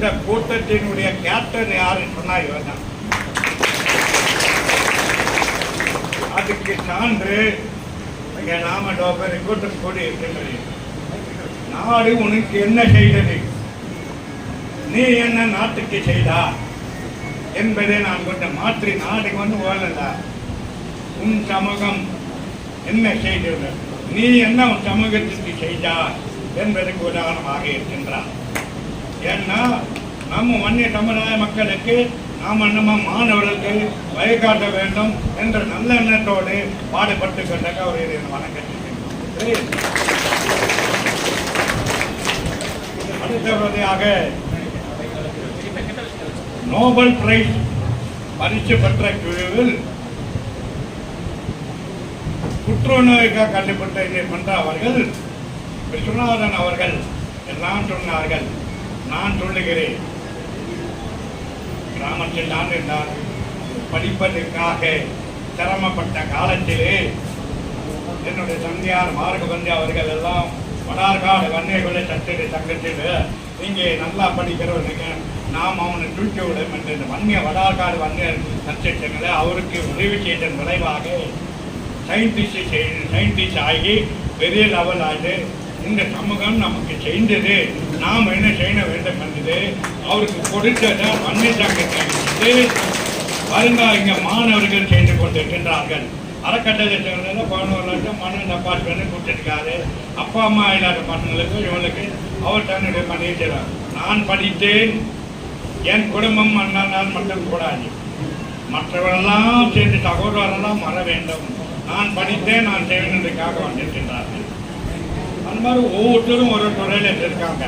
இந்த கூட்டத்தினுடைய கேப்டன் யாருன்னு சொன்னா இவன் தான். அதுக்கு சான்று இங்க நாம டோபர் கூட்டம் கூடி இருக்கின்றது நாடு உனக்கு என்ன செய்தது? நீ என்ன நாட்டுக்கு செய்தா? என்பதை நான் கொஞ்சம் மாற்றி நாடு வந்து ஓடல உன் சமூகம் என்ன செய்தது? நீ என்ன உன் சமூகத்திற்கு செய்தா? என்பதற்கு உதாரணமாக இருக்கின்றான். ஏன்னா நம்ம வன்னிய தமிழக மக்களுக்கு நாம் நம்ம மாணவர்களுக்கு வழிகாட்ட வேண்டும் என்ற நல்ல எண்ணத்தோடு பாடுபட்டு கொண்ட அவருடைய வணக்கத்திற்கு அடுத்தபடியாக நோபல் பிரைஸ் பரிசு பெற்ற குழுவில் புற்றுநோய்க்காக கண்டுபிடித்த இதை பண்ற அவர்கள் விஸ்வநாதன் அவர்கள் எல்லாம் சொன்னார்கள். நான் சொல்லுகிறேன். கிராமத்தில் நான் இருந்தால் படிப்பதற்காக சிரமப்பட்ட காலத்திலே என்னுடைய தந்தையார் மார்கபந்தி அவர்கள் எல்லாம் வடார்காடு வன்னியகுலை சட்டடி சங்கத்தில் இங்கே நல்லா படிக்கிறவனுக்கு நாம் அவனை தூக்கி விடும் என்று இந்த வன்னிய வடார்காடு வன்னியர் சட்டங்களை அவருக்கு உதவி செய்தன் விளைவாக சயின்டிஸ்ட் சயின்டிஸ்ட் ஆகி பெரிய லெவல் ஆகி இந்த சமூகம் நமக்கு செய்தது நாம் என்ன செய்ய வேண்டும் என்றது அவருக்கு கொடுத்ததை வன்னிய சங்கத்தை வருங்கால மாணவர்கள் செய்து கொண்டிருக்கின்றார்கள் அறக்கட்டளை பதினோரு லட்சம் மணல் அப்பார்ட்மெண்ட் கொடுத்துருக்காரு. அப்பா அம்மா இல்லாத பசங்களுக்கு இவங்களுக்கு அவர் தன்னுடைய பணியை நான் படித்தேன். என் குடும்பம் நான் மட்டும் கூடாது மற்றவரெல்லாம் சேர்ந்து சகோதரெல்லாம் வர வேண்டும். நான் படித்தேன் நான் செய்வதற்காக வந்திருக்கின்றார்கள். அந்த மாதிரி ஒவ்வொருத்தரும் ஒரு துறையில் இருக்காங்க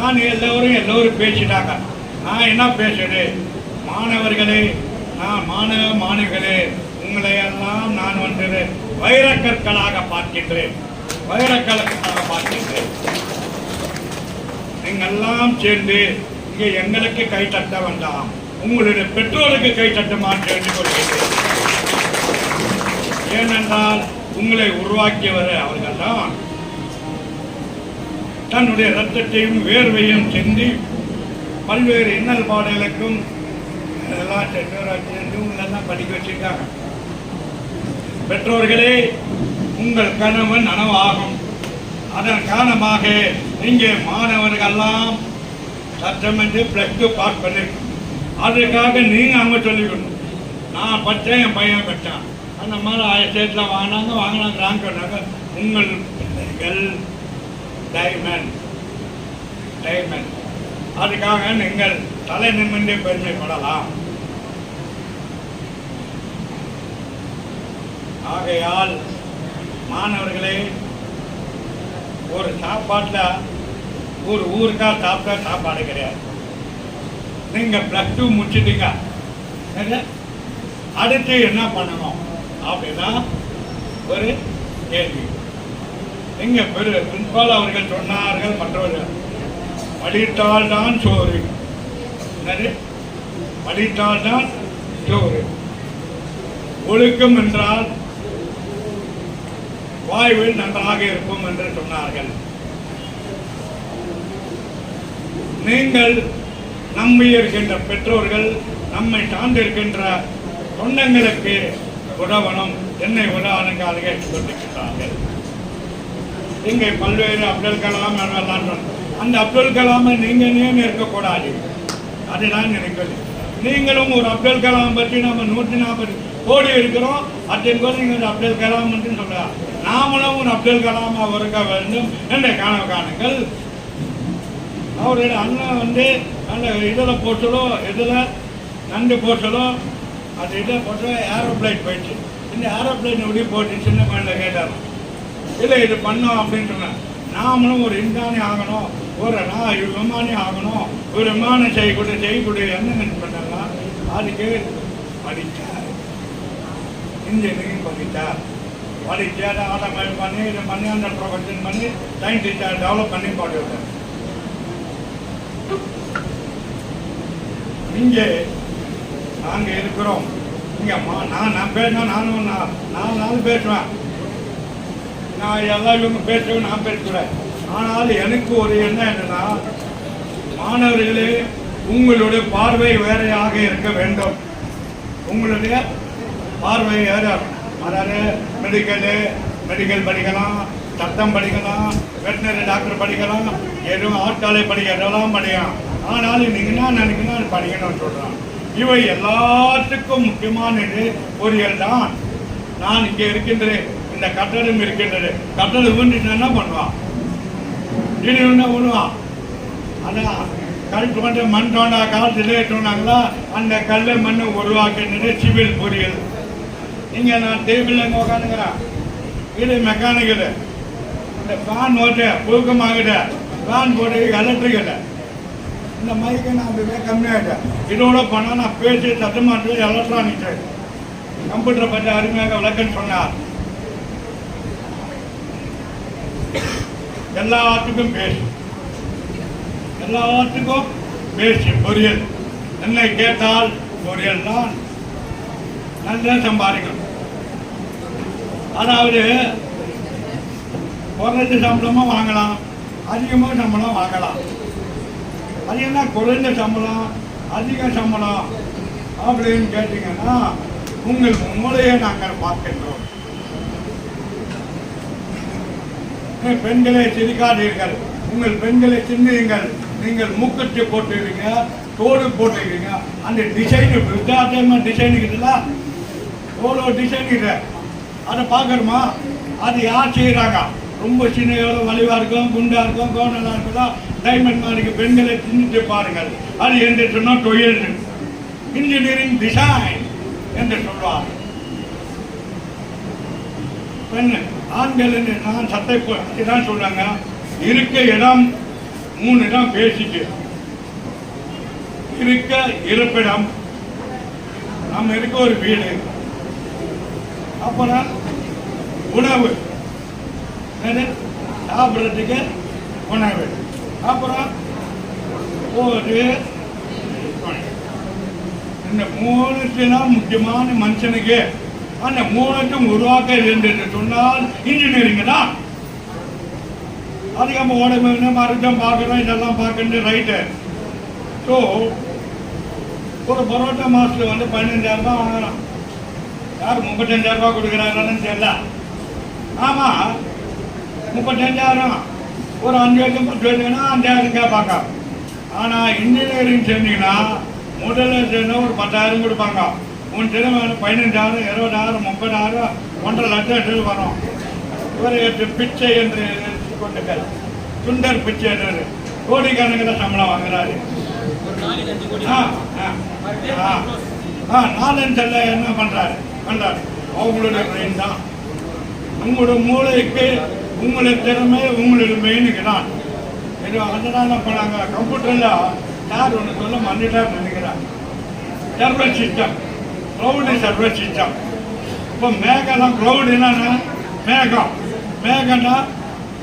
நான் எல்லோரும் எல்லோரும் பேசிட்டாங்க நான் என்ன பேசுறது? மாணவர்களே நான் மாணவ மாணவிகளே உங்களை எல்லாம் நான் வந்து வைரக்கற்களாக பார்க்கின்றேன். வைரக்கற்களாக பார்க்கின்றேன். நீங்கள் சேர்ந்து இங்கே எங்களுக்கு கை தட்ட வேண்டாம். உங்களுடைய பெற்றோருக்கு கை தட்டுமாறு வேண்டிக் கொள்கிறேன். ஏனென்றால் உங்களை உருவாக்கியவர் அவர்கள்தான். தன்னுடைய ரத்தத்தையும் வேர்வையும் சிந்தி பல்வேறு இன்னல் பாடலுக்கும் எல்லாம் சென்றோரெல்லாம் படிக்க வச்சிருக்காங்க. பெற்றோர்களே உங்கள் கணவன் நனவாகும். அதன் காரணமாக இங்கே மாணவர்கள்லாம் சட்டமென்று பிளஸ் டூ பாஸ் பண்ணிருக்கோம் அதுக்காக நீங்கள் அவங்க சொல்லிக்கணும். நான் பச்சேன் என் பையன் பட்டான் அந்த மாதிரி ஆயிரத்தி எட்டில் வாங்கினாங்க வாங்கினாங்க ரேங்க் பண்ணாங்க உங்கள் பிள்ளைகள் டைமண்ட். டைமண்ட். அதுக்காக நீங்கள் தலை நிமிர்ந்து பெருமைப்படலாம். ஆகையால் மாணவர்களே ஒரு சாப்பாட்டில் ஒரு ஊருக்காக சாப்பிட்டா சாப்பாடு கிடையாது. நீங்கள் ப்ளஸ் டூ முடிச்சிட்டீங்க. அடுத்து என்ன பண்ணணும்? அப்படின்னா ஒரு கேள்வி. எங்க பெரு? பிரின்பால் அவர்கள் சொன்னார்கள் மற்றவர்கள். படித்தால் தான் சோறு. என்னது? தான் சோறு. ஒழுக்கம் என்றால் வாய்வில் நன்றாக இருக்கும் என்று சொன்னார்கள். நீங்கள் நம்பி இருக்கின்ற பெற்றோர்கள் நம்மை சார்ந்திருக்கின்ற சொந்தங்களுக்கு உதவணும். என்னை உதவணுங்காக கொண்டிருக்கிறார்கள் இங்கே பல்வேறு அப்துல் கலாம் அந்த அப்துல் கலாமை நீங்க ஏன் இருக்கக்கூடாது? அதுதான் நினைக்கிறது நீங்களும் ஒரு அப்துல் கலாம் பற்றி நம்ம நூற்றி நாற்பது கோடி இருக்கிறோம். அதன் போது நீங்கள் அப்துல் கலாம் என்று சொல்றார் நாமளும் ஒரு அப்துல் கலாமாக இருக்க வேண்டும் என்ற கனவு காணுங்கள். அவருடைய அண்ணன் வந்து அந்த இதில் போட்டதோ இதில் நண்டு போச்சலோ அது இதில் போட்டு ஏரோப்ளைன் போயிடுச்சு. இந்த ஏரோப்ளைன் எப்படி போச்சு? சின்ன குழந்தை கேட்டார் இல்லை இது பண்ணோம் அப்படின்னு நாமளும் ஒரு இன்சானி ஆகணும் ஒரு நான் விமானி ஆகணும் ஒரு விமானம் செய்யக்கூடிய செய்யக்கூடிய என்ன பண்ணலாம்? அதுக்கு படித்தார். இன்ஜினியரிங் படித்தார். படித்து அதை ஆட்டோமேட் பண்ணி இதை பண்ணி அந்த ப்ரொஃபஷன் பண்ணி சயின்டிஸ்டாக டெவலப் பண்ணி பாட்டு விட்டார் இங்கே நாங்கள் இருக்கிறோம். இங்கே நான் நான் பேசினா நானும் நான் நாலு நாள் பேசுவேன். நான் எல்லாம் இவங்க பேசுவேன் நான் பேசுகிறேன் ஆனால் எனக்கு ஒரு எண்ணம் என்னன்னா மாணவர்களே உங்களுடைய பார்வை வேறையாக இருக்க வேண்டும். உங்களுடைய பார்வை வேற அதாவது மெடிக்கலு மெடிக்கல் படிக்கலாம் சட்டம் படிக்கலாம் வெட்டினரி டாக்டர் படிக்கலாம் எதுவும் ஆட்காலை படிக்கிறதெல்லாம் படிக்கலாம். ஆனாலும் நீங்கள் என்ன நினைக்கணும் படிக்கணும்னு சொல்கிறான் இவை எல்லாத்துக்கும் முக்கியமானது பொறியியல் தான். நான் இங்கே இருக்கின்றேன். இந்த கட்டடம் இருக்கின்றது. கட்டடம் வீண்டு என்ன பண்ணுவான்? இனி என்ன பண்ணுவான் ஆனால் கரெக்ட் தோண்ட மண் தோண்டா காலத்தில் சொன்னாங்களா அந்த கல் மண்ணை உருவாக்கின்றது சிவில் பொறியியல். இங்கே நான் டேபிள் அங்கே உட்காந்துக்கிறேன் இது மெக்கானிக்கல் இந்த ஃபேன் ஓட்டு புழுக்கமாகிட்ட. ஃபேன் போட்டு எலக்ட்ரிக்கல் இந்த மைக்கை நான் அப்படியே கம்மியாகிட்டேன் இதோட பணம் நான் பேசி சத்தமாட்டு எலக்ட்ரானிக்ஸ். கம்ப்யூட்டரை பற்றி அருமையாக விளக்குன்னு சொன்னார். எல்லாத்துக்கும் பேசு. எல்லாத்துக்கும் பேசு பொரியல். என்னை கேட்டால் பொரியல் தான். நல்லா சம்பாதிக்கணும். அதாவது குறைஞ்ச சம்பளமும் வாங்கலாம். அதிகமாக சம்பளம் வாங்கலாம். அது என்ன குறைஞ்ச சம்பளம்? அதிக சம்பளம் அப்படின்னு கேட்டீங்கன்னா உங்கள் மூளையை நாங்கள் பார்க்கின்றோம். பெண்களை சிரிக்காதீர்கள். உங்கள் பெண்களை சிந்தியுங்கள். நீங்கள் மூக்கட்டு போட்டுருக்கீங்க தோடு போட்டுருக்கீங்க. அந்த டிசைன் வித்தியாசமாக டிசைன் இருக்குதுல்ல டிசைன் இல்லை? அதை பார்க்குறோமா அது யார் செய்கிறாங்க? ரொம்ப சின்ன எவ்வளோ வலிவாக இருக்கும் குண்டாக இருக்கும் கோணலாக இருக்குதா டைமண்ட் மாதிரி பெண்களை சிந்தித்து பாருங்கள். அது என்று சொன்னால் தொழில். இன்ஜினியரிங் டிசைன் என்று சொல்வார் பெண்ணு. ஆண்கள் நான் சட்டை இதான் சொல்றாங்க. இருக்க இடம் மூணு இடம் பேசிக்கு. இருக்க இருப்பிடம். நம்ம இருக்க ஒரு வீடு. அப்புறம் உணவு. சாப்பிட்றதுக்கு உணவு. அப்புறம் ஒரு இந்த மூணுக்கு தான் முக்கியமான மனுஷனுக்கு. அந்த மூணுக்கும் உருவாக்க என்று சொன்னால் இன்ஜினியரிங் தான் நம்ம உடம்பு மருத்துவம் பார்க்குறோம் இதெல்லாம் பார்க்கணும் ரைட்டு ஸோ ஒரு பரோட்டா மாஸ்டர் வந்து பதினஞ்சாயிரம் ரூபாய் வாங்குறான். யார் முப்பத்தஞ்சாயிரம் ரூபாய் கொடுக்குறாங்கன்னு தெரியல. ஆமாம் முப்பத்தஞ்சாயிரம். ஒரு அஞ்சு வருஷம் பத்து வருஷம்னா அஞ்சாயிரம் கேட்பாங்க ஆனால் இன்ஜினியரிங் சேர்ந்தீங்கன்னா முதல்ல சேர்ந்தா ஒரு பத்தாயிரம் கொடுப்பாங்க. உன் திறமை பதினஞ்சாயிரம் இருபதாயிரம் முப்பதாயிரம் ஒன்றரை லட்சம் வரும். இவர் பிச்சை என்று கொண்டுகள் சுந்தர் பிச்சை என்று கோடிக்கணக்கில் சம்பளம் வாங்குறாரு. ஆ, ஆ, ஆ. ஆ, என்ன பண்றாரு? பண்றாரு. அவங்களுடைய பிரெயின் தான். உங்களோட மூளைக்கு உங்களுடைய திறமை உங்களுடைய மெயினுக்கு தான். இது அதனால பண்ணாங்க கம்ப்யூட்டர்ல யார் ஒன்று சொல்ல மன்னிட்டார் நினைக்கிறாங்க. Server system cloud server system இப்போ மேகம்லாம் க்ளவுடு என்னன்னா மேகம் மேகம்னா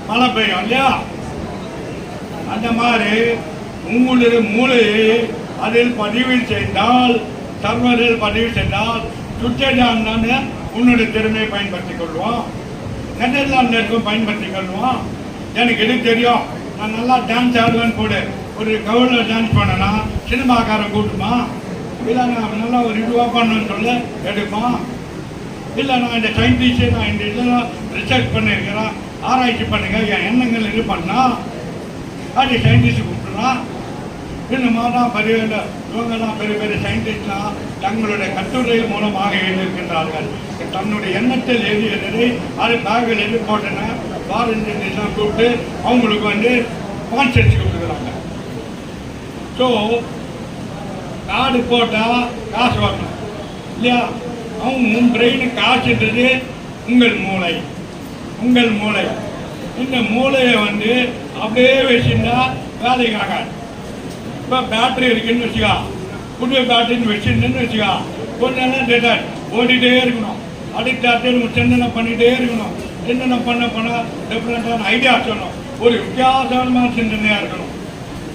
மழை பெய்யும் இல்லையா அந்த மாதிரி உங்களுடைய மூளையை அதில் பதிவு செய்தால் சர்வரில் பதிவு செய்தால் சுவிட்சர்லாந்து உன்னுடைய திறமையை பயன்படுத்திக் கொள்வோம் நெதர்லாந்து இருக்கும் பயன்படுத்திக் கொள்வோம் எனக்கு எது தெரியும். நான் நல்லா டான்ஸ் ஆடுவேன்னு போடு ஒரு கவுனில் டான்ஸ் பண்ணனா சினிமாக்காரன் கூட்டுமா? இல்லை நான் நல்லா ஒரு இதுவாக பண்ணணும்னு சொல்ல எடுப்பான் இல்லை நான் இந்த சயின்டிஸ்ட்டு நான் இந்த இதெல்லாம் ரிசர்ச் பண்ணியிருக்கிறேன் ஆராய்ச்சி பண்ணுங்க என் எண்ணங்கள் இது பண்ணால் அது சயின்டிஸ்ட் கூப்பிடலாம் இன்னும் தான் பெரிய இவங்கெல்லாம் பெரிய பெரிய சயின்டிஸ்ட்லாம் தங்களுடைய கட்டுரை மூலமாக எழுதியிருக்கின்றார்கள். தன்னுடைய எண்ணத்தில் எழுதியதை அது பேக்கில் எழுதி போட்டேன்னா ஃபாரின் சயின்டிஸ்ட்லாம் கூப்பிட்டு அவங்களுக்கு வந்து கான்செப்ட் கொடுக்குறாங்க. ஸோ கார்டு போட்டால் காசு வரணும் இல்லையா? அவங்க உன் பிரெயின் காசுன்றது உங்கள் மூளை. உங்கள் மூளை. இந்த மூளையை வந்து அப்படியே வச்சுருந்தா வேலைக்கு ஆகாது. இப்போ பேட்டரி இருக்குன்னு வச்சுக்கா. புது பேட்டரின்னு வச்சிருந்தேன்னு வச்சுக்கா. கொஞ்ச நேரம் டேட்டா ஓடிட்டே இருக்கணும். அடிக்ட் ஆகிட்டே சிந்தனை பண்ணிகிட்டே இருக்கணும். சிந்தனை பண்ண பண்ண டிஃப்ரெண்ட்டான ஐடியா சொல்லணும். ஒரு வித்தியாசமான சிந்தனையாக இருக்கணும்.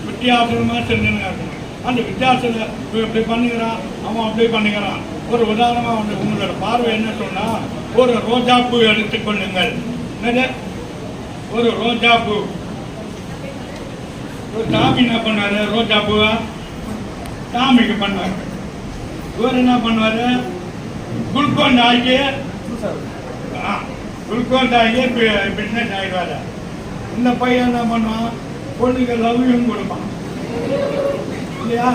வித்தியாசமாக சிந்தனையாக இருக்கணும். அந்த வித்தியாசத்தை இவன் இப்படி பண்ணுகிறான் அவன் அப்படி பண்ணுகிறான் ஒரு உதாரணமாக வந்து உங்களோட பார்வை என்ன சொன்னால் ஒரு ரோஜா பூ எடுத்துக்கொள்ளுங்கள் என்னது? ஒரு ரோஜா பூ. ஒரு சாமி என்ன பண்ணாரு ரோஜா பூவா? சாமிக்கு பண்ணாரு இவர் என்ன பண்ணுவாரு? குளுக்கோன் ஆகி குளுக்கோன் ஆகி பிஸ்னஸ் ஆகிடுவார் இந்த பையன் என்ன பண்ணுவான்? பொண்ணுக்கு லவ்யும் கொடுப்பான். இல்லையா?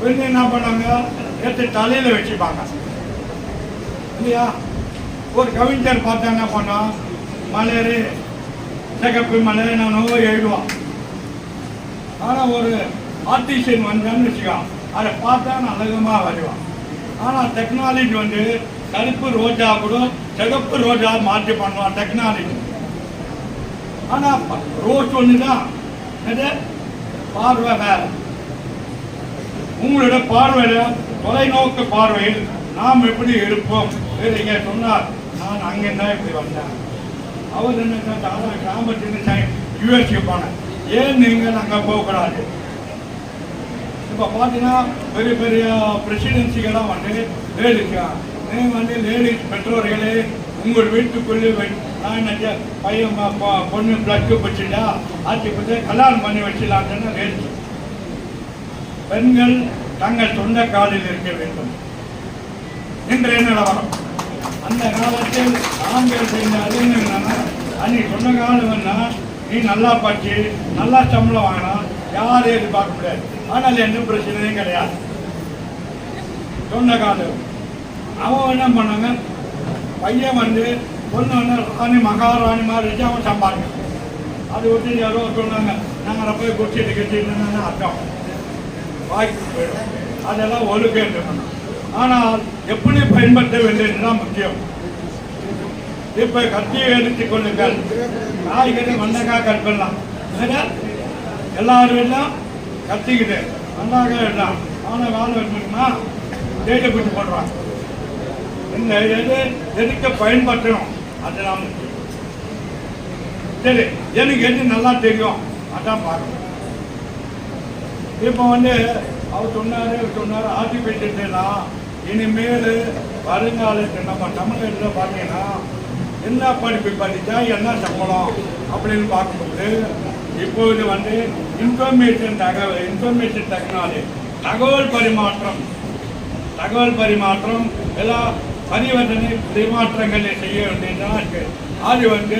பெண்ணு என்ன பண்ணாங்க? எடுத்து தலையில வச்சுப்பாங்க. இல்லையா? ஒரு கவிஞர் பார்த்தா என்ன பண்ணான் மலர் சிகப்பு மலர் நானோ எழுதுவான். ஆனா ஒரு ஆர்டிஷியன் வந்தான்னு வச்சுக்கான் அதை பார்த்தா நான் அழகமாக வருவான். ஆனா டெக்னாலஜி வந்து கருப்பு ரோஜா கூட சிகப்பு ரோஜா மாற்றி பண்ணுவான் டெக்னாலஜி ஆனா ரோஸ் ஒன்று தான் பார்வை வேறு. உங்களோட பார்வையில தொலைநோக்கு பார்வையில் நாம் எப்படி இருப்போம் நீங்க சொன்னார். நான் அங்கிருந்தா இப்படி வந்தேன். அவர் என்ன தாதா கிராமத்துக்கு யூஎஸ்க்கு போனேன் ஏன் நீங்கள் அங்கே போகக்கூடாது? இப்போ பார்த்தீங்கன்னா பெரிய பெரிய பிரசிடென்சிகளாக வந்து லேடிஸா நீங்கள் வந்து லேடிஸ் பெற்றோர்களே உங்கள் வீட்டுக்குள்ளே நான் என்ன பையன் பொண்ணு பிளக்கு வச்சுட்டா ஆட்சி பற்றி கல்யாணம் பண்ணி வச்சிடலான்னு லேடிஸ் பெண்கள் தங்கள் சொந்த காலில் இருக்க வேண்டும். இன்றைய நிலவரம்? அந்த காலத்தில் ஆண்கள் செய்த அதுன்னு என்னன்னா அன்னைக்கு சொன்ன காலம் என்ன நீ நல்லா படிச்சு நல்லா சம்பளம் வாங்கினா யாரும் எதிர்பார்க்க முடியாது. ஆனால் எந்த பிரச்சனையும் கிடையாது. சொன்ன காலம். அவன் என்ன பண்ணாங்க? பையன் வந்து பொண்ணு வந்து ராணி மகாராணி மாதிரி வச்சு அவன் சம்பாதிக்கணும் அது விட்டு யாரோ சொன்னாங்க நாங்கள் போய் குடிச்சிட்டு கட்டிட்டு அர்த்தம். வாய்ப்பு போயிடும் அதெல்லாம் ஒழுக்கம் இருக்கணும் ஆனால் எப்படி பயன்படுத்த வேண்டியதுதான் முக்கியம். இப்ப கத்தியை எடுத்துக் கொள்ளுங்கள். காய்கறி மண்ணக்காய் கட் பண்ணலாம் எல்லாரும் எல்லாம் கத்திக்கிட்டு மண்ணாக எல்லாம். ஆனால் வேலை வேணுமா? தேடி பிடிச்சி போடுறாங்க. இந்த எது எதுக்கு பயன்படுத்தணும்? அதெல்லாம் முக்கியம். சரி எனக்கு எது நல்லா தெரியும்? அதான் பார்க்கணும். இப்போ வந்து அவர் சொன்னார் இவர் சொன்னாரு ஆர்டிஃபிஷியல்னா இனிமேல் வருங்காலத்தில் நம்ம தமிழ்நாட்டில் பார்த்தீங்கன்னா என்ன படிப்பு படித்தா என்ன சம்பளம் அப்படின்னு பார்க்கும்போது இப்போது வந்து இன்ஃபர்மேஷன் தகவல் இன்ஃபர்மேஷன் டெக்னாலஜி தகவல் பரிமாற்றம் தகவல் பரிமாற்றம் எல்லாம் பரிவர்த்தனை பரிமாற்றங்களை செய்ய வேண்டியதாக இருக்குது அது வந்து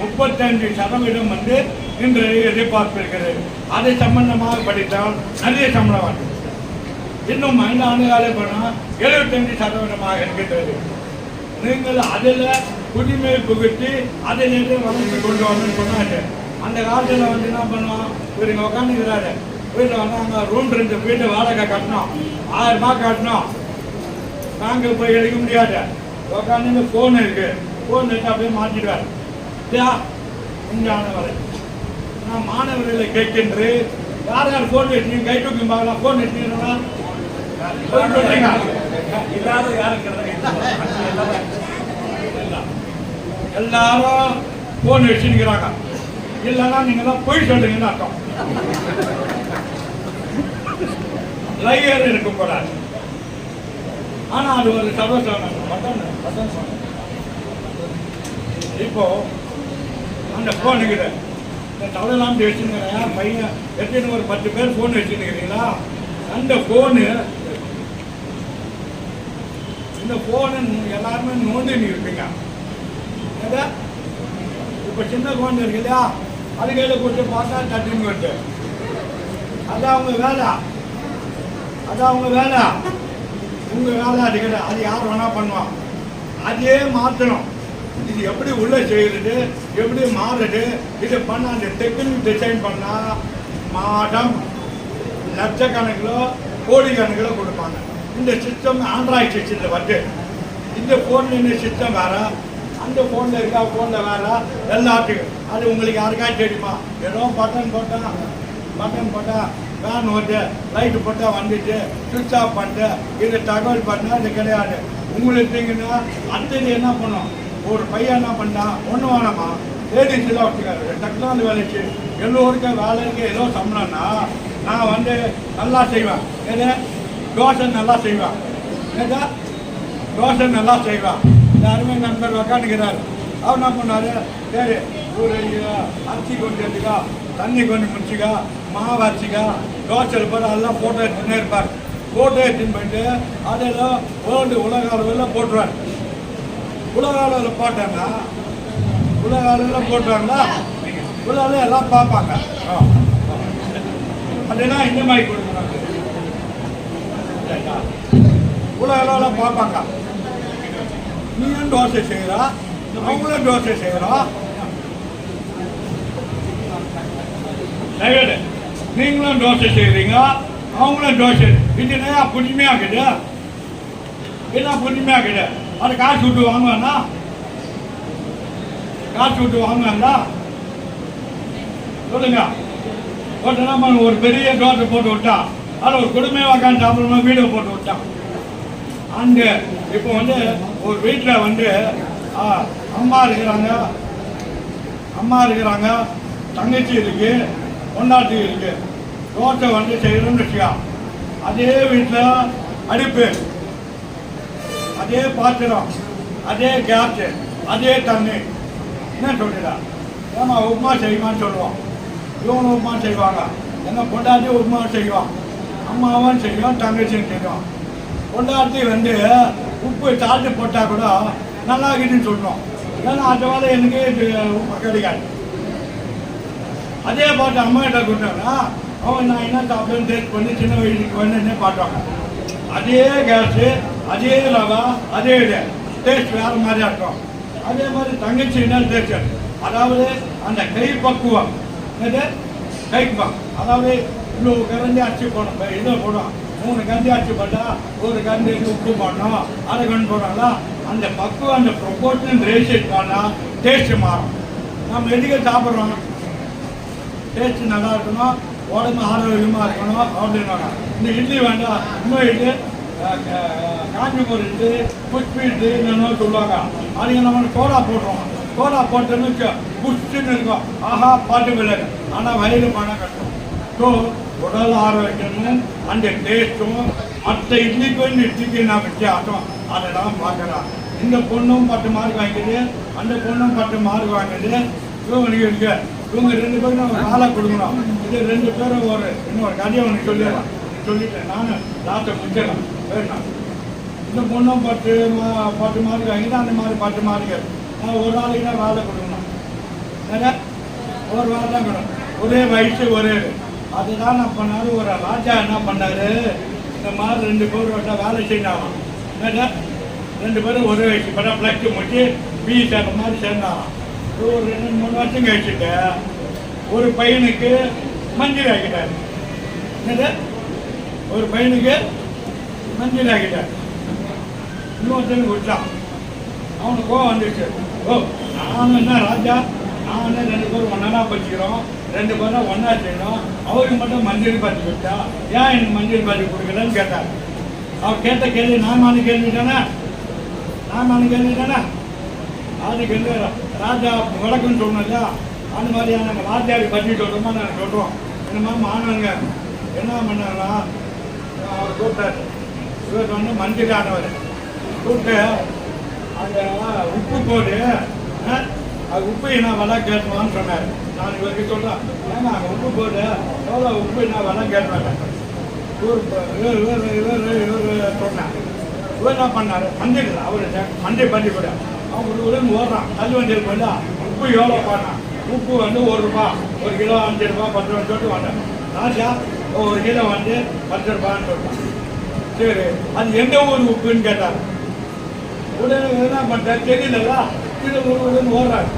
முப்பத்தஞ்சு சதவீதம் வந்து என்று எதிர்பார்ப்பு அதை சம்பந்தமாக படித்தால் நிறைய சம்பளம் வரும் இன்னும் ஐந்து ஆண்டுகாலே போனால் எழுபத்தஞ்சு சதவீதமாக இருக்கின்றது. நீங்கள் அதில் புதுமை புகுத்தி அதை நேற்று வளர்த்து கொண்டு வரணும்னு சொன்னாங்க. அந்த காலத்தில் வந்து என்ன பண்ணுவோம் இவர் இங்கே உட்காந்துக்கிறாரு வீட்டில் வந்து அங்கே ரூம் ரெண்டு வீட்டு வாடகை கட்டணும் ஆயிரம் ரூபாய் கட்டணும் நாங்கள் போய் எடுக்க முடியாது. உட்காந்து ஃபோன் இருக்குது ஃபோன் எடுத்து அப்படியே மாற்றிடுவார் இல்லையா உண்டானவரை நான் மாணவர்களை கேட்கின்றேன் யார் யார் ஃபோன் வச்சுங்க கை தூக்கி பார்க்கலாம் ஃபோன் சொல்றீங்க இல்லாத யாருங்கிறத எல்லாரும் ஃபோன் வச்சுக்கிறாங்க இல்லைன்னா நீங்க தான் போய் சொல்றீங்கன்னு அர்த்தம். லையர் இருக்கக்கூடாது ஆனா அது ஒரு phone. இப்போ அந்த ஃபோன் இருக்குது இந்த தவறலாம் வச்சுருக்கிறேன் பையன் எத்தனை ஒரு பத்து பேர் ஃபோன் வச்சுருக்கிறீங்களா? அந்த ஃபோனு இந்த ஃபோனு எல்லாருமே நோண்டின்னு இருப்பீங்க ஏதா இப்போ சின்ன குழந்தை இருக்கு இல்லையா அது கையில் கொடுத்து பார்த்தா தட்டின்னு வருது. அது அவங்க வேலை. அது அவங்க வேலை. உங்க வேலை அது கிடையாது அது யார் வேணா பண்ணுவான் அதே மாற்றணும் இது எப்படி உள்ளே செய்கிறது எப்படி மாறுது இது பண்ண அந்த டெக்னிக் டிசைன் பண்ணால் மாதம் லட்சக்கணக்கிலோ கோடிக்கணக்கிலோ கொடுப்பாங்க. இந்த சிஸ்டம் ஆண்ட்ராய்டு சிஸ்டத்தில் வருது. இந்த ஃபோனில் இந்த சிஸ்டம் வேற? அந்த ஃபோனில் இருக்கா? ஃபோனில் வேற? எல்லாத்துக்கும் அது உங்களுக்கு யாருக்காச்சும் தெரியுமா? ஏதோ பட்டன் போட்டால் பட்டன் போட்டால் ஃபேன் வருது. லைட்டு போட்டால் வந்துட்டு சுவிட்ச் ஆஃப் பண்ணிட்டு இது தகவல் பண்ணால் இது கிடையாது. உங்களுக்கு தெரியுங்கன்னா அடுத்தது என்ன பண்ணும் ஒரு பையன் என்ன பண்ணா ஒன்று வேணாமா லேடிஸ் எல்லாம் வச்சுக்காரு. டெக்னாலஜி வேலைச்சு எல்லோருக்கும் வேலைக்கு ஏதோ சம்பளம்னா நான் வந்து நல்லா செய்வேன். எது? தோசை நல்லா செய்வேன். ஏதா தோசை நல்லா செய்வேன். இந்த அருமை நண்பர் உக்காந்துக்கிறார். அவர் என்ன பண்ணாரு? சரி ஒரு அரிசி கொண்டு எடுத்துக்கா தண்ணி கொண்டு முடிச்சுக்கா. மாவு அரைச்சிக்கா. தோசை இருப்பார் அதெல்லாம் ஃபோட்டோ எடுத்துன்னே இருப்பார். ஃபோட்டோ எடுத்துன்னு போயிட்டு அதெல்லாம் வேர்ல்டு உலக அளவில் போட்டுருவார். உலக அளவில் போட்டாங்க. உலக அளவில் போட்டுருவாங்களா உலக அளவில் எல்லாம் பார்ப்பாங்க. ஆ. இந்த மாதிரி கொடுக்குறாங்க. உலக அளவில் பார்ப்பாங்க நீயும் தோசை செய்கிறா அவங்களும் தோசை செய்கிறோம் நீங்களும் தோசை செய்கிறீங்க அவங்களும் தோசை இது என்ன புதுமையாக்குது என்ன புதுமையாக்குது அது காசு விட்டு வாங்குவானா காசு விட்டு வாங்குவாங்களா சொல்லுங்க. ஒரு ஒரு பெரிய தோசை போட்டு விட்டான் அதில் ஒரு குடும்பமே உக்காந்து அப்புறமா வீடியோ போட்டு விட்டான் அண்டு இப்போ வந்து ஒரு வீட்டில் வந்து ஆ, அம்மா இருக்கிறாங்க. அம்மா இருக்கிறாங்க. தங்கச்சி இருக்கு. பொண்டாட்டி இருக்கு. தோட்டம் வந்து செய்யணும்னு வச்சுக்கா. அதே வீட்டில் அடிப்பு. அதே பாத்திரம் அதே கேஸு அதே தண்ணி. என்ன சொல்லிடா ஏமா உப்புமா செய்வான்னு சொல்லுவோம் இவங்க உப்புமா செய்வாங்க. எங்க பொண்டாட்டி உப்புமா செய்வான். அம்மாவும் செய்வான் தங்கச்சியும் செய்வான் பொண்டாட்டி வந்து உப்பு தாழ்த்து போட்டால் கூட நல்லா இருக்குதுன்னு சொல்லணும் ஏன்னா அந்த வேலை எனக்கு கிடைக்காது. அதே பாட்டு அம்மா கிட்ட கொடுத்தாங்கன்னா அவன் நான் என்ன சாப்பிடுன்னு டேஸ்ட் பண்ணி சின்ன வயசுக்கு வந்து பார்த்தாங்க அதே கேஸு அதே ரவா அதே இது டேஸ்ட் வேற மாதிரியா இருக்கும். அதே மாதிரி தங்கச்சி என்ன டேஸ்ட் அதாவது அந்த கை பக்குவம். இது கை பக்கம் அதாவது இன்னொரு கரண்டி அச்சு போடணும். இதை போடும் மூணு கரண்டி அச்சு போட்டா ஒரு கரண்டி உப்பு போடணும். அரை கண்டு போடுறாங்களா அந்த பக்குவம் அந்த ப்ரொபோர்ஷன் ரேஷியட் பண்ணால் டேஸ்ட் மாறும். நம்ம எதுக்கு சாப்பிட்றோம்? டேஸ்ட் நல்லா இருக்கணும். உடம்பு ஆரோக்கியமாக இருக்கணும். அப்படின்னு இந்த இட்லி வேண்டாம். இன்னும் இட்லி காஞ்சிபுரம் இருந்து புஷ்பீட்டு என்னென்ன சொல்லுவாங்க. அதுக்கு நம்ம கோலா போடுறோம் கோலா போட்டோன்னு புஷ்டுன்னு இருக்கும். ஆஹா பாட்டு விளையாடு ஆனால் வயிறு பணம் கட்டும் ஸோ உடல் ஆரோக்கியமும் அந்த டேஸ்ட்டும் மற்ற இட்லிக்கும் இந்த இட்லிக்கு நான் வித்தியாசம்? அதை தான் பார்க்குறேன் இந்த பொண்ணும் பத்து மார்க் வாங்கிது அந்த பொண்ணும் பத்து மார்க் வாங்கிது இவங்க இருக்கு இவங்க ரெண்டு பேரும் நம்ம ஆளை கொடுக்கணும். இது ரெண்டு பேரும் ஒரு இன்னொரு கதையை உனக்கு சொல்லிடலாம். சொல்லிட்டேன். நானும் லாஸ்ட்டை முடிச்சிடலாம். வேண்டாம் இந்த பொண்ணும் பத்து மா பத்து மார்க் வாங்கிட்டு அந்த மாதிரி பத்து மாடுகள் நான் ஒரு நாளைக்கு தான் வேலை கொடுக்கணும். ஏன்னா, ஒரு வேலை தான் கொடுக்கணும் ஒரே வயசு ஒரே அதுதான் நான் பண்ணாரு. ஒரு ராஜா என்ன பண்ணாரு? இந்த மாதிரி ரெண்டு பேர் வட்ட வேலை செய்யணும். என்னடா ரெண்டு பேரும் ஒரே வயசு. பண்ண தான் முடிச்சு பிஇ சேர்ந்த மாதிரி சேர்ந்தாராம் ஒரு ரெண்டு மூணு வருஷம் கழிச்சுட்டு ஒரு பையனுக்கு மஞ்சள் ஆகிட்டாரு என்னது? ஒரு பையனுக்கு மஞ்சள் ஆக்கிட்டார் இன்னொருத்தனுக்கு விட்டான் அவனுக்கு கோவம் வந்துச்சு ஓ நானும் என்ன ராஜா? நான் ரெண்டு பேரும் ஒன்றா படிச்சுக்கிறோம். ரெண்டு பேரும் ஒன்றா செய்யணும். அவருக்கு மட்டும் மஞ்சள் பாத்தி கொடுத்தா ஏன் எனக்கு மஞ்சள் பாத்தி கொடுக்கலன்னு கேட்டார். அவர் கேட்ட கேள்வி நான் மானு கேள்வி தானே? நான் மானு கேள்வி தானே? அதுக்கு வந்து ராஜா வழக்குன்னு சொன்னா அந்த மாதிரியான நாங்கள் வாத்தியாரி பற்றி சொல்கிறோமா நாங்கள் சொல்கிறோம் இந்த மாதிரி மாணவங்க என்ன பண்ணாங்கன்னா அவர் கூப்பிட்டாரு. இவர் வந்து மந்திரியானவர் கூப்பிட்டு அந்த உப்பு போடு ஆ, அது உப்பு என்ன விலை கேட்கலான்னு சொன்னார். நான் இவருக்கு சொல்கிறேன் ஏன்னா அங்கே உப்பு போடு எவ்வளோ உப்பு என்ன விலை கேட்பாங்க இவர் இவர் இவர் இவர் இவர் சொன்னார். இவர் என்ன பண்ணார்? மஞ்சள் அவர் மந்திரி பண்ணி கூட. அவன் உடனே ஓடுறான். தள்ளி வண்டியில் போயிட்டா உப்பு எவ்வளோ பண்ணான் உப்பு வந்து ஒரு ரூபா ஒரு கிலோ அஞ்சு ரூபா பத்து ரூபான்னு சொல்லிட்டு வந்தேன். ராஜா ஒரு கிலோ வந்து பத்து ரூபான்னு சொல்லிட்டான். சரி அது எந்த ஊர் உப்புன்னு கேட்டார். உடனே என்ன பண்ணிட்டேன் தெரியலல்ல கீழே ஒரு உடனே ஓடுறாரு.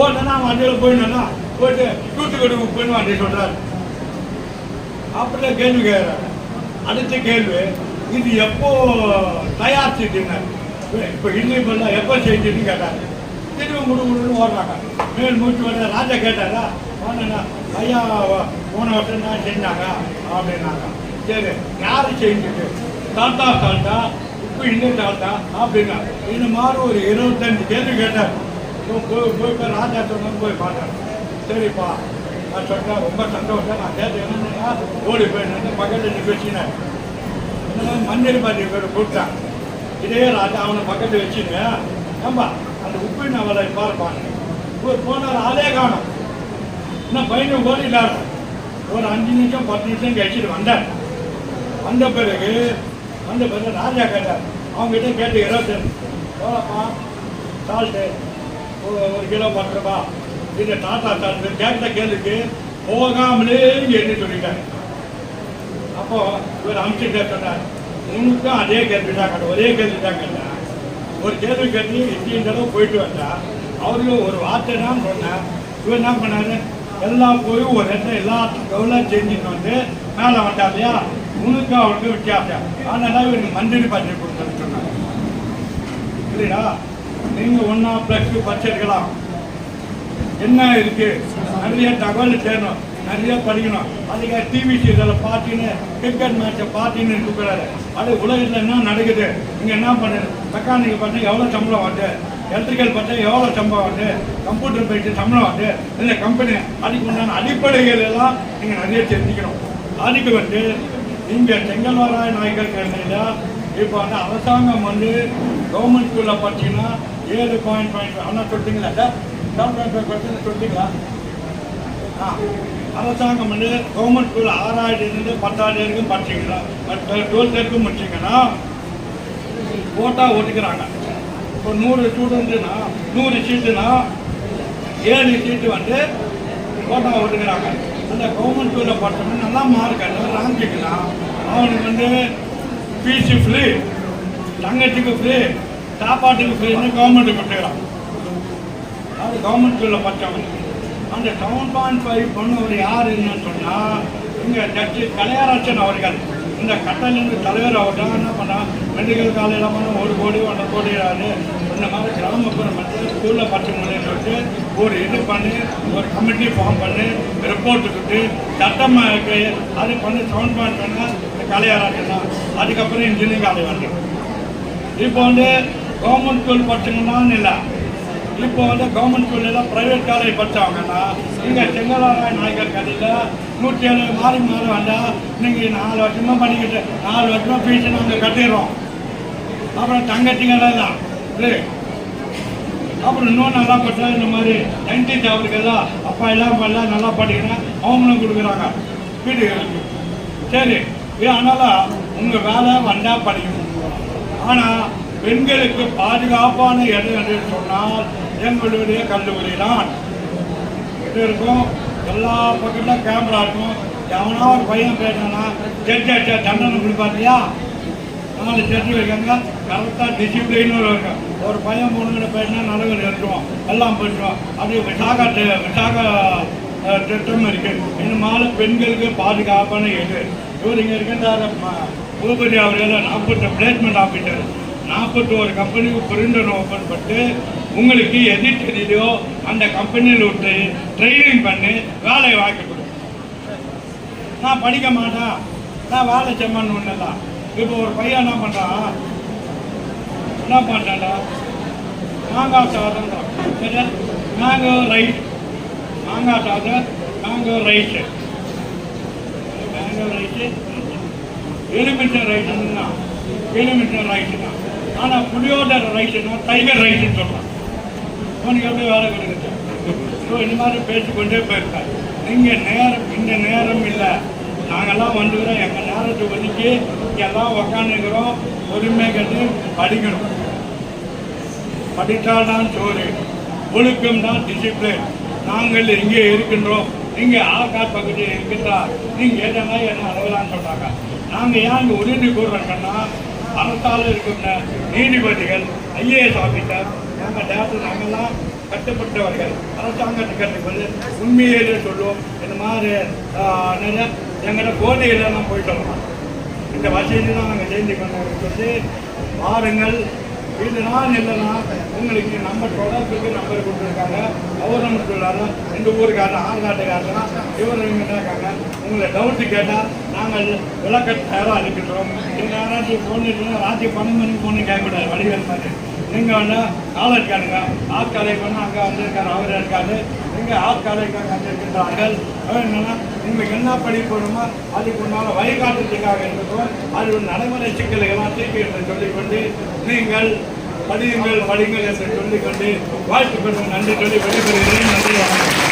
அவன் வண்டியில் போயிடணும்னா போயிட்டு தூத்துக்குடி உப்புன்னு வண்டி சொல்றாரு. அப்படியே கேள்வி கேட்குறாரு. அடுத்த கேள்வி இது எப்போ தயார் செஞ்சுனார் இப்போ இட்லி பண்ண எப்போ செஞ்சுன்னு கேட்டார். திரும்ப முடு முடுன்னு ஓடுறாங்க. மேல் மூச்சு வர ராஜா கேட்டாரா? ஐயா வ- போன வருஷம் தான் செஞ்சாங்க அப்படின்னாங்க. சரி யார் செஞ்சுட்டு தாத்தா தாத்தா இப்போ இன்னும் தாத்தா. அப்படின்னா இந்த மாதிரி ஒரு இருபத்தஞ்சு கேள்வி கேட்டார். போய் போய் போய் ராஜா சொன்ன போய் பார்த்தேன். சரிப்பா. நான் சொன்னேன் ரொம்ப சந்தோஷம். நான் கேட்டு என்னன்னா ஓடி போய் நின்று பக்கத்தில் நீ வச்சினேன் இந்த மாதிரி மஞ்சள் பாட்டி பேர் கூப்பிட்டான் இதே ராஜா அவனை பக்கத்தில் வச்சுங்க ஆமா அந்த உப்பு அவளை பார்ப்பாங்க இவர் போனார் ஆளே காணும். இன்னும் பையன் ஓடிட்டார் ஒரு அஞ்சு நிமிஷம் பத்து நிமிஷம் கழிச்சிட்டு வந்தார். வந்த பிறகு வந்த பிறகு ராஜா கேட்டார். அவங்ககிட்ட கேட்டு இருபத்தி எவ்வளோப்பா சால்ட்டு ஒரு கிலோ பத்து ரூபா இந்த டாட்டா சால்ட்டு கேட்ட கேள்விக்கு போகாமலே என்ன சொல்லிட்டாரு. அப்போ இவர் அமிச்சுட்டே சொன்னார். உனக்கும் அதே கேள்வி தான் கேட்ட ஒரே கேள்வி தான் கேட்டேன். ஒரு கேள்வி கேட்டு இத்தனை தடவை போயிட்டு வந்தா அவரு ஒரு வார்த்தை தான் சொன்னேன் இவர் என்ன பண்ணாரு? எல்லாம் போய் ஒரு இடத்துல எல்லாத்துக்கும் எவ்வளோ செஞ்சுட்டு வந்து மேலே வந்தா இல்லையா? உனக்கு அவனுக்கு வித்தியாசம். அதனால இவருக்கு மந்திரி பட்ஜெட் கொடுத்தது சொன்னாங்க. இல்லையா நீங்க ஒன்னா பிளஸ் படிச்சிருக்கலாம் என்ன இருக்கு? நிறைய தகவல் தேடணும் நிறைய படிக்கணும். அதுக்கு டிவி சீரியலை பார்ட்டின்னு கிரிக்கெட் மேட்சை பார்ட்டின்னு இருக்கக்கூடாது அது உலகத்தில் என்ன நடக்குது? நீங்கள் என்ன பண்ணுது மெக்கானிக்கல் பார்த்தா எவ்வளோ சம்பளம் வருது? எலக்ட்ரிக்கல் பார்த்தா எவ்வளோ சம்பளம் வருது? கம்ப்யூட்டர் போயிட்டு சம்பளம் வருது? இந்த கம்பெனி அதுக்கு உண்டான அடிப்படைகள் எல்லாம் நீங்கள் நிறைய தெரிஞ்சுக்கணும். அதுக்கு வந்து நீங்கள் செங்கல்வராய நாயக்கர் கேட்டீங்கன்னா இப்போ வந்து அரசாங்கம் வந்து கவர்மெண்ட் ஸ்கூலில் பார்த்தீங்கன்னா ஏழு பாயிண்ட் பாயிண்ட் ஆனால் சொல்லிட்டீங்களா சார் சொல்லிட்டீங்களா ஆ அரசாங்கம் வந்து கவர்மெண்ட் ஸ்கூல் ஆறாயிரத்துலேருந்து பத்தாயிரம் வரைக்கும் படிச்சிங்கன்னா டுவெல்த் வரைக்கும் முடிச்சிங்கன்னா கோட்டா ஒதுக்குறாங்க. இப்போ நூறு ஸ்டூடெண்ட்டுனா நூறு சீட்டுனா ஏழு சீட்டு வந்து கோட்டா ஒதுக்குறாங்க. அந்த கவர்மெண்ட் ஸ்கூலில் படிச்சோம்னா நல்லா மார்க் ராஞ்சிக்கலாம் அவனுக்கு வந்து பிசி ஃப்ரீ தங்கச்சிக்கு ஃப்ரீ சாப்பாட்டுக்கு ஃப்ரீன்னு கவர்மெண்ட் கொடுத்துக்கிறான் அது கவர்மெண்ட் ஸ்கூலில் படித்தவங்க அந்த செவன் பாயிண்ட் ஃபைவ் பண்ணவர் யார் என்னன்னு சொன்னால் இங்கே ஜட்ஜி கலையரசன் அவர்கள். இந்த கட்டளிருந்து தலைவர் அவர் என்ன பண்ணால் மெடிக்கல் காலையில் பண்ண ஒரு கோடி ஒன்றரை கோடி ஆறு இந்த மாதிரி கிராமப்புற மக்கள் ஸ்கூலில் படிச்சவங்களே சொல்லிட்டு ஒரு இது பண்ணி ஒரு கமிட்டி ஃபார்ம் பண்ணி ரிப்போர்ட் கொடுத்து சட்டமாக இருக்கு, அது பண்ணி செவன் பாயிண்ட் பண்ணால் கலையரசன் தான் அதுக்கப்புறம் இன்ஜினியரிங் காலேஜ் வந்து இப்போ வந்து கவர்மெண்ட் ஸ்கூல் படிச்சவங்கன்னு இல்லை இப்போ வந்து கவர்மெண்ட் ஸ்கூலில் எல்லாம் காலேஜ் படித்தவங்கன்னா நீங்கள் செங்கலாராய நாயக்கர் கதையில் நூற்றி ஏழு மாறி மாறி வந்தால் நீங்கள் நாலு வருஷமாக பண்ணிக்கிட்டு நாலு வருஷமாக ஃபீஸ் நாங்கள் கட்டிடுறோம். அப்புறம் தங்கச்சிங்கெல்லாம் தான் இல்லை அப்புறம் இன்னும் நல்லா படிச்சா இந்த மாதிரி சயின்டிஸ்ட் அவருக்கெல்லாம் அப்பா எல்லாம் அப்பா எல்லாம் நல்லா படிக்கிறேன் அவங்களும் கொடுக்குறாங்க. வீட்டுக்கு சரி. இது அதனால உங்கள் வேலை வந்தா படிக்கணும். ஆனால் பெண்களுக்கு பாதுகாப்பான இடம் என்று சொன்னால் எங்களுடைய கல்லூரி தான் இது இருக்கும். எல்லா பக்கத்துலையும் கேமரா இருக்கும். எவனா ஒரு பையன் பேசினா ஜட்ஜ் அடிச்சா தண்டனை கொடுப்பார் இல்லையா நாலு ஜட்ஜி வைக்காங்க கரெக்டாக டிசிப்ளின் இருக்கும் ஒரு பையன் பொண்ணுங்கிட்ட பேசினா நடுவில் எடுத்துவோம் எல்லாம் போயிடுவோம் அப்படி விசாக விசாக திட்டம் இருக்கு இந்த மாதிரி பெண்களுக்கு பாதுகாப்பான இது இவர் இங்கே இருக்கின்றார் பூபதி அவர்கள் நாற்பத்தி பிளேஸ்மெண்ட் ஆஃபீஸர் நாற்பத்தி ஒரு கம்பெனிக்கு பிரிண்டர் ஓப்பன் பண்ணிட்டு உங்களுக்கு எது தெரியுதோ அந்த கம்பெனியில் விட்டு ட்ரைனிங் பண்ணி வேலையை வாங்கி கொடுக்கும் நான் படிக்க மாட்டேன் நான் வேலை செம்மன் ஒன்றுதான் இப்போ ஒரு பையன் என்ன பண்ணுறான் என்ன பண்ணுறா நாங்கள் சாதம் சரியா? நாங்கள் ரைட் மாங்காய் சாதம் மேங்கோ ரைஸு மேங்கோ ரைஸு எலுமிச்சம் தான். எலுமிச்சை ரைஸு தான். ஆனால் புளியோதர ரைஸ்னா டைகர் ரைஸ்ன்னு சொல்கிறான் உனக்கு எப்படி வேலை கொடுக்குது ஸோ இந்த மாதிரி பேசிக்கொண்டே போயிருக்கார். நீங்கள் நேரம் இந்த நேரம் இல்லை. நாங்கெல்லாம் வந்துக்கிறோம். எங்கள் நேரத்தை ஒதுக்கி எல்லாம் உக்காந்துக்கிறோம். பொறுமை கண்டு படிக்கணும். படித்தால்தான் சோறு. ஒழுக்கம் தான் டிசிப்ளின் நாங்கள் இங்கே இருக்கின்றோம். இங்கே ஆகார் பகுதியில் இருக்கின்றார் நீங்கள் எதனா என்ன அழகலான்னு சொல்றாங்க. நாங்கள் ஏன் இங்கே உறுதி கூறுறோம்னா அரசால் இருக்கின்ற நீதிபதிகள் ஐஏஎஸ் ஆஃபீஸர் நாங்கள் டேரக்டர் நாங்கள்லாம் கட்டுப்பட்டவர்கள். அரசாங்கத்துக்கு கட்டுப்பட்டு உண்மையிலே சொல்லுவோம். இந்த மாதிரி எங்கள்கிட்ட என்னது, எங்கிட்ட போதையிலலாம் போய் சொல்லலாம் இந்த வசதியெல்லாம் நாங்கள் செஞ்சு கொண்டு சொல்லி பாருங்கள் இது நான் இல்லைன்னா உங்களுக்கு நம்ம தொடர்புக்கு நம்பர் கொடுத்துருக்காங்க. அவரும் சொல்லாரு இந்த ஊருக்காரன் ஆங்காட்டுக்காரனா இவர் இவங்க இருக்காங்க. உங்களை டவுட்டு கேட்டால் நாங்கள் விளக்க தயாராக அனுப்பிடுறோம் நீங்கள் யாராச்சும் ஃபோன் இருக்குன்னா ராத்திரி பன்னெண்டு மணிக்கு ஃபோனு கேட்கக்கூடாது. வடிவேல் மாதிரி நீங்கள் வந்து ஆள் இருக்காருங்க. ஆட்காலை பண்ண அங்கே வந்திருக்காரு. அவர் இருக்காரு. நீங்கள் ஆட்காலைக்காக வந்திருக்கின்றார்கள். என்னன்னா உங்களுக்கு என்ன படிப்பு வேணுமோ அதுக்கு உண்டான வழிகாட்டுறதுக்காக இருக்கும் அது ஒரு நடைமுறை சிக்கல்கள்லாம் தீர்க்கு என்று சொல்லிக்கொண்டு நீங்கள் படியுங்கள் படிங்கள் என்று சொல்லிக்கொண்டு வாழ்த்துக்கள் நன்றி சொல்லி விடைபெறுகிறேன். நன்றி வணக்கம்.